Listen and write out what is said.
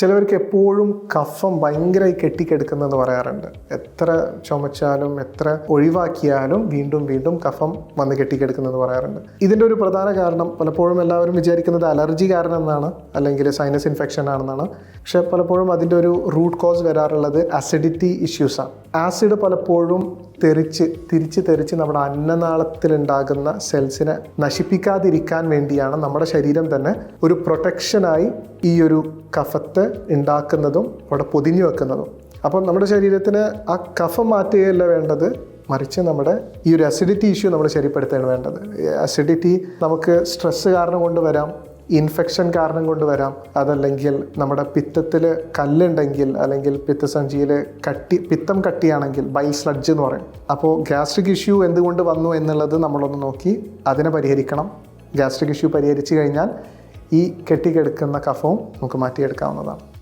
ചിലവർക്ക് എപ്പോഴും കഫം ഭയങ്കരമായി കെട്ടിക്കെടുക്കുന്നെന്ന് പറയാറുണ്ട്. എത്ര ചുമച്ചാലും എത്ര ഒഴിവാക്കിയാലും വീണ്ടും വീണ്ടും കഫം വന്ന് കെട്ടിക്കെടുക്കുന്നെന്ന് പറയാറുണ്ട്. ഇതിന്റെ ഒരു പ്രധാന കാരണം പലപ്പോഴും എല്ലാവരും വിചാരിക്കുന്നത് അലർജി കാരണം എന്നാണ് അല്ലെങ്കിൽ സൈനസ് ഇൻഫെക്ഷൻ ആണെന്നാണ്. പക്ഷേ പലപ്പോഴും അതിന്റെ ഒരു റൂട്ട് കോസ് വരാറുള്ളത് അസിഡിറ്റി ഇഷ്യൂസാണ് ആസിഡ് പലപ്പോഴും തെറിച്ച് തിരിച്ച് തെറിച്ച് നമ്മുടെ അന്നനാളത്തിലുണ്ടാകുന്ന സെൽസിനെ നശിപ്പിക്കാതിരിക്കാൻ വേണ്ടിയാണ് നമ്മുടെ ശരീരം തന്നെ ഒരു പ്രൊട്ടക്ഷനായി ഈ ഒരു കഫത്ത് ഉണ്ടാക്കുന്നതും അവിടെ പൊതിഞ്ഞു വെക്കുന്നതും. അപ്പം നമ്മുടെ ശരീരത്തിന് ആ കഫം മാറ്റുകയല്ല വേണ്ടത് മറിച്ച് നമ്മുടെ ഈ ഒരു അസിഡിറ്റി ഇഷ്യൂ നമ്മൾ ശരിപ്പെടുത്തുകയാണ് വേണ്ടത് അസിഡിറ്റി നമുക്ക് സ്ട്രെസ്സ് കാരണം കൊണ്ട് വരാം ഇൻഫെക്ഷൻ കാരണം കൊണ്ട് വരാം. അതല്ലെങ്കിൽ നമ്മുടെ പിത്തത്തിൽ കല്ലുണ്ടെങ്കിൽ അല്ലെങ്കിൽ പിത്തസഞ്ചിയിൽ കട്ടി പിത്തം കട്ടിയാണെങ്കിൽ ബൈ സ്ലഡ്ജ് എന്ന് പറയും. അപ്പോൾ ഗ്യാസ്ട്രിക് ഇഷ്യൂ എന്തുകൊണ്ട് വന്നു എന്നുള്ളത് നമ്മളൊന്ന് നോക്കി അതിനെ പരിഹരിക്കണം. ഗ്യാസ്ട്രിക് ഇഷ്യൂ പരിഹരിച്ചു കഴിഞ്ഞാൽ ഈ കെട്ടിക്കെടുക്കുന്ന കഫവും നമുക്ക് മാറ്റിയെടുക്കാവുന്നതാണ്.